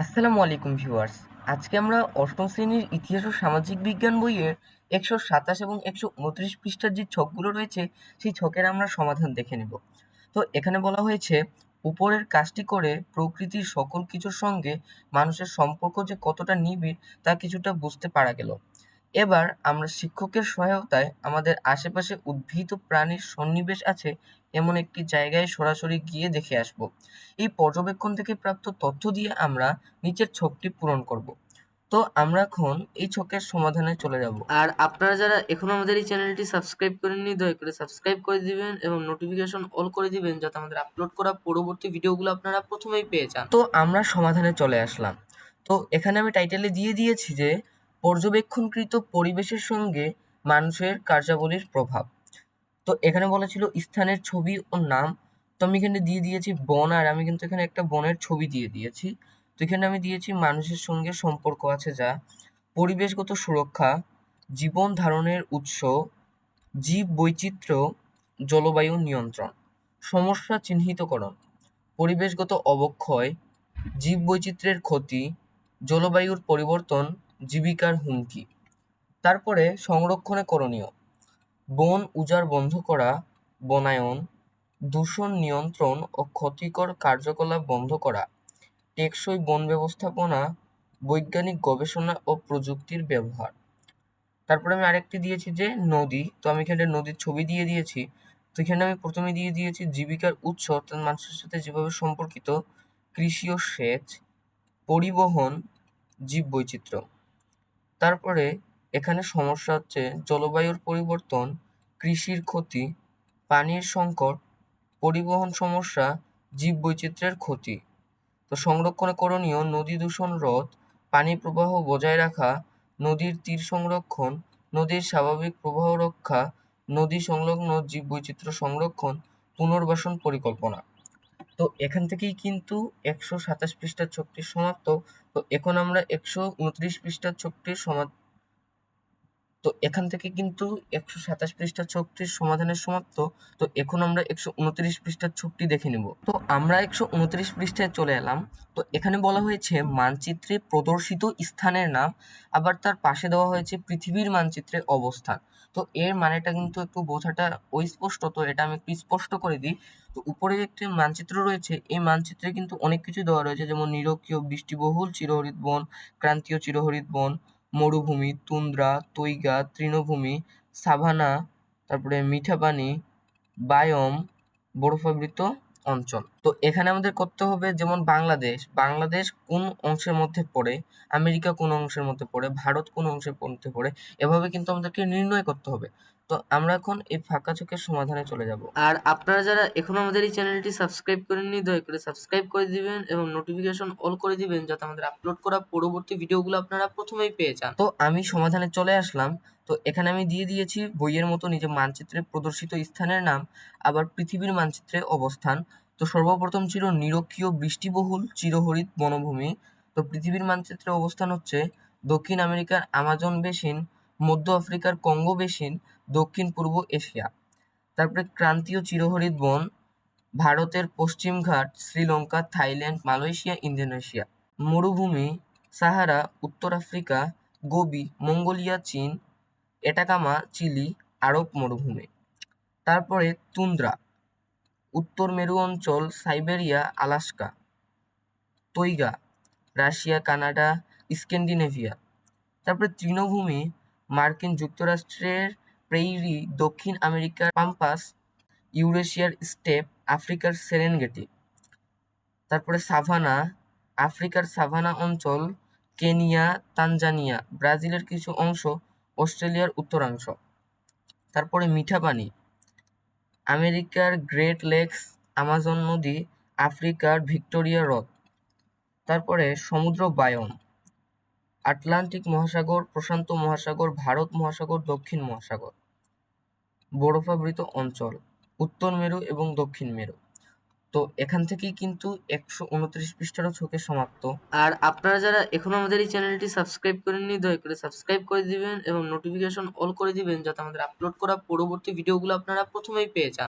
আসসালামু আলাইকুম ভিউয়ার্স। আজকে আমরা অষ্টম শ্রেণির ইতিহাস ও সামাজিক বিজ্ঞান বইয়ের একশো সাতাশ এবং একশো উনত্রিশ পৃষ্ঠার যে ছকগুলো রয়েছে, সেই ছকের আমরা সমাধান দেখে নেব। তো এখানে বলা হয়েছে, উপরের কাজটি করে প্রকৃতির সকল কিছুর সঙ্গে মানুষের সম্পর্ক যে কতটা নিবিড়, তা কিছুটা বুঝতে পারা গেল। এবার আমরা শিক্ষকের সহায়তায় আমাদের আশেপাশে উদ্ভিদ প্রাণীর সন্নিবেশ আছে এমন একটি জায়গায় সরাসরি গিয়ে দেখে আসব। এই পর্যবেক্ষণ থেকে প্রাপ্ত তথ্য দিয়ে আমরা নিচের ছকটি পূরণ করব। তো আমরা এখন এই ছকের সমাধানে চলে যাব। আর আপনারা যারা এখনও আমাদের এই চ্যানেলটি সাবস্ক্রাইব করেননি, দয়া করে সাবস্ক্রাইব করে দিবেন এবং নোটিফিকেশন অল করে দিবেন যাতে আমাদের আপলোড করা পরবর্তী ভিডিওগুলো আপনারা প্রথমেই পেয়ে যান। তো আমরা সমাধানে চলে আসলাম। তো এখানে আমি টাইটেলে দিয়ে দিয়েছি যে, পর্যবেক্ষণকৃত পরিবেশের সঙ্গে মানুষের কার্যাবলীর প্রভাব। তো এখানে বলা ছিল স্থানের ছবি ও নাম। তো আমি এখানে দিয়ে দিয়েছি বন, আর আমি কিন্তু এখানে একটা বনের ছবি দিয়ে দিয়েছি। তো এখানে আমি দিয়েছি মানুষের সঙ্গে সম্পর্ক আছে যা, পরিবেশগত সুরক্ষা, জীবন ধারণের উৎস, জীব বৈচিত্র্য, জলবায়ু নিয়ন্ত্রণ, সমস্যা চিহ্নিতকরণ, পরিবেশগত অবক্ষয়, জীব বৈচিত্র্যের ক্ষতি, জলবায়ুর পরিবর্তন, জীবিকার হুমকি। তারপরে সংরক্ষণে করণীয়। বন উজাড় বন্ধ করা, বনায়ন, দূষণ নিয়ন্ত্রণ ও ক্ষতিকর কার্যকলাপ বন্ধ করা, টেকসই বন ব্যবস্থাপনা, বৈজ্ঞানিক গবেষণা ও প্রযুক্তির ব্যবহার। তারপরে আমি আরেকটি দিয়েছি যে নদী, তো আমি এখানে নদীর ছবি দিয়ে দিয়েছি। তো এখানে আমি প্রথমে দিয়ে দিয়েছি জীবিকার উৎস, অর্থাৎ মানুষের সাথে যেভাবে সম্পর্কিত কৃষি ও সেচ, পরিবহন, জীববৈচিত্র্য। তারপরে এখানে সমস্যা হচ্ছে জলবায়ুর পরিবর্তন, কৃষির ক্ষতি, পানির সংকট, পরিবহন সমস্যা, জীববৈচিত্র্যের ক্ষতি। তো সংরক্ষণে করণীয় নদী দূষণ রোধ, পানি প্রবাহ বজায় রাখা, নদীর তীর সংরক্ষণ, নদীর স্বাভাবিক প্রবাহ রক্ষা, নদী সংলগ্ন জীববৈচিত্র্য সংরক্ষণ, পুনর্বাসন পরিকল্পনা। তো এখান থেকেই কিন্তু একশো সাতাশ পৃষ্ঠার ছকটি সমাপ্ত। তো এখন আমরা একশো উনত্রিশ পৃষ্ঠার ছকটির সমা তো এখান থেকে কিন্তু একশো সাতাশ পৃষ্ঠার ছকটির সমাধানের সমাপ্ত। তো এখন আমরা একশো উনত্রিশ পৃষ্ঠার ছকটি দেখে নেব। তো আমরা একশো উনত্রিশ পৃষ্ঠায় চলে এলাম। তো এখানে বলা হয়েছে মানচিত্রে প্রদর্শিত স্থানের নাম, আবার তার পাশে দেওয়া হয়েছে পৃথিবীর মানচিত্রে অবস্থান। তো এর মানেটা কিন্তু একটু বোঝাটা অস্পষ্ট, তো এটা আমি একটু স্পষ্ট করে দিই। তো উপরে একটি মানচিত্র রয়েছে, এই মানচিত্রে কিন্তু অনেক কিছু দেওয়া রয়েছে, যেমন নিরক্ষীয় বৃষ্টিবহুল চিরহরিত বন, ক্রান্তীয় চিরহরিত বন মরুভূমি, তুন্দ্রা, তৈগা, তৃণভূমি, সাভানা, তারপরে মিঠা পানি বায়ম, বরফাবৃত অঞ্চল। তো এখানে আমাদের করতে হবে যেমন বাংলাদেশ। বাংলাদেশ কোন অংশের মধ্যে পড়ে? আমেরিকা কোন অংশের মধ্যে পড়ে? ভারত কোন অংশের মধ্যে পড়ে? এভাবে কিন্তু আমাদেরকে নির্ণয় করতে হবে। তো আমরা এখন এই ফাঁকা চোখের সমাধানে চলে যাব। আর আপনারা যারা এখনও আমাদের এই চ্যানেলটি সাবস্ক্রাইব করেননি, দয়া করে সাবস্ক্রাইব করে দিবেন এবং নোটিফিকেশন অল করে দিবেন যাতে আমাদের আপলোড করা পরবর্তী ভিডিওগুলো আপনারা প্রথমেই পেয়ে যান। তো আমি সমাধানে চলে আসলাম। তো এখানে আমি দিয়ে দিয়েছি বইয়ের মতো নিজের মানচিত্রে প্রদর্শিত স্থানের নাম, আবার পৃথিবীর মানচিত্রে অবস্থান। তো সর্বপ্রথম ছিল নিরক্ষীয় বৃষ্টিবহুল চিরহরিত বনভূমি। তো পৃথিবীর মানচিত্রে অবস্থান হচ্ছে দক্ষিণ আমেরিকার আমাজন বেসিন, মধ্য আফ্রিকার কঙ্গো বেসিন দক্ষিণ পূর্ব এশিয়া। তারপরে ক্রান্তীয় চিরহরিৎ বন, ভারতের পশ্চিমঘাট শ্রীলঙ্কা, থাইল্যান্ড, মালয়েশিয়া, ইন্দোনেশিয়া। মরুভূমি, সাহারা, উত্তর আফ্রিকা, গোবি, মঙ্গোলিয়া, চীন, এটাকামা, চিলি, আরব মরুভূমি। তারপরে তুন্দ্রা, উত্তর মেরু অঞ্চল, Siberia, Alaska, taiga, Russia, Canada, Scandinavia. তারপরে তৃণভূমি, মার্কিন যুক্তরাষ্ট্রের প্রেইরি, দক্ষিণ আমেরিকার পাম্পাস, ইউরেশিয়ার স্টেপ, আফ্রিকার সেরেনগেটি তারপরে সাভানা, আফ্রিকার সাভানা অঞ্চল, কেনিয়া, তানজানিয়া, ব্রাজিলের কিছু অংশ, অস্ট্রেলিয়ার উত্তরাংশ। তারপরে মিঠা পানি আমেরিকার গ্রেট লেকস, আমাজন নদী, আফ্রিকার ভিক্টোরিয়া হ্রদ। তারপরে সমুদ্র বায়ম আটলান্টিক মহাসাগর, প্রশান্ত মহাসাগর, ভারত মহাসাগর, দক্ষিণ মহাসাগর। বরফাবৃত অঞ্চল, উত্তর মেরু এবং দক্ষিণ মেরু। তো এখান থেকেই কিন্তু একশো উনত্রিশ পৃষ্ঠারও ছকে সমাপ্ত। আর আপনারা যারা এখনও আমাদের এই চ্যানেলটি সাবস্ক্রাইব করেননি, দয়া করে সাবস্ক্রাইব করে দিবেন এবং নোটিফিকেশন অল করে দিবেন যাতে আমাদের আপলোড করা পরবর্তী ভিডিওগুলো আপনারা প্রথমেই পেয়ে যান।